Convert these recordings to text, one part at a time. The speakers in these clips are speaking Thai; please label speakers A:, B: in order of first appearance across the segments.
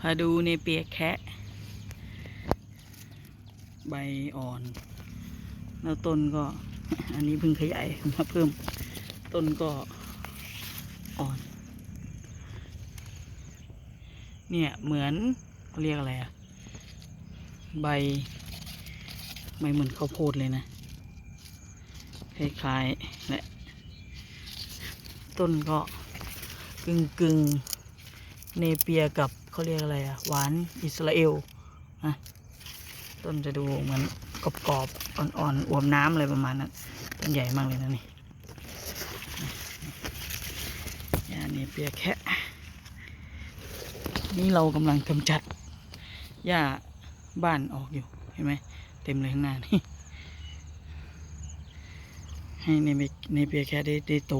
A: พาดูในเปียกแคะใบอ่อน แล้วต้นก็ อันนี้เพิ่งขยายมาเพิ่ม ต้นก็อ่อน เนี่ยเหมือนเขาเรียกอะไรอะใบ ใบเหมือนข้าวโพดเลยนะ คล้ายๆและต้นก็กึ่งกึ่งๆเนเปียกับ เขาเรียกอะไรอะหวานอิสราเอลนะต้นจะดูเหมือนกรอบๆอ่อนๆอวมน้ำอะไรประมาณนั้นต้นใหญ่มากเลยนะนี่ยาเนเปียแค่นี่เรากำลังกำจัดหญ้าบ้านออกอยู่เห็นไหมเต็มเลยข้างหน้านี่ให้ในเมในเปียแค่ได้ได้โต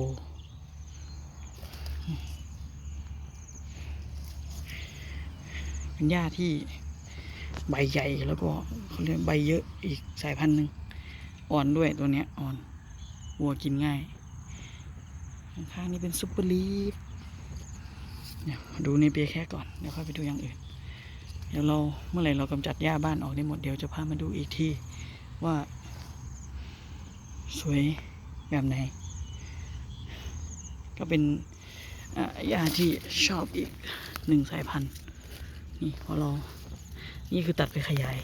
A: เป็นหญ้าที่ใบใหญ่แล้วก็เขาเรียกใบเยอะอีกสายพันธุ์หนึ่งอ่อนด้วยตัวเนี้ยอ่อนวัวกินง่าย ข้างนี่เป็นซุปเปอร์ลีฟเนี่ยดูในเปียแค่ก่อนเดี๋ยวค่อยไปดูอย่างอื่น เดี๋ยวเราเมื่อไหร่เรากำจัดหญ้าบ้านออกได้หมดเดี๋ยวจะพามาดูอีกที่ว่า สวยแบบไหน ก็เป็นอ่าหญ้าที่ชอบอีกหนึ่งสายพันธุ์ นี่พอเรา นี่คือตัดไปขยาย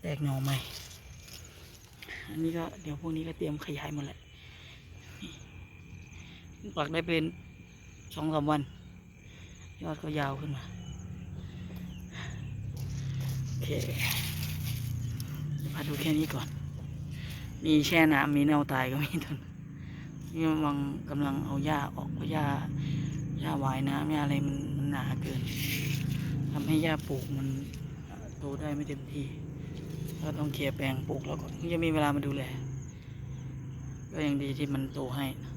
A: แตกหน่อใหม่ อันนี้ก็เดี๋ยวพวกนี้ก็เตรียมขยายหมดแหละปักได้เป็นสองสามวัน ยอดก็ยาวขึ้นมา โอเคมาดูแค่นี้ก่อน มีแช่น้ำมีเน่าตายก็มีต้นนี่กำลังกำลังเอาหญ้าออกเพราะหญ้าหญ้าวายน้ำหญ้าอะไรมัน นาเกินทำให้หญ้าปลูกมันโตได้ไม่เต็มที่ก็ต้องเคลียร์แปลงปลูกแล้วก็ยังมีเวลามาดูแลก็ยังดีที่มันโตให้นะ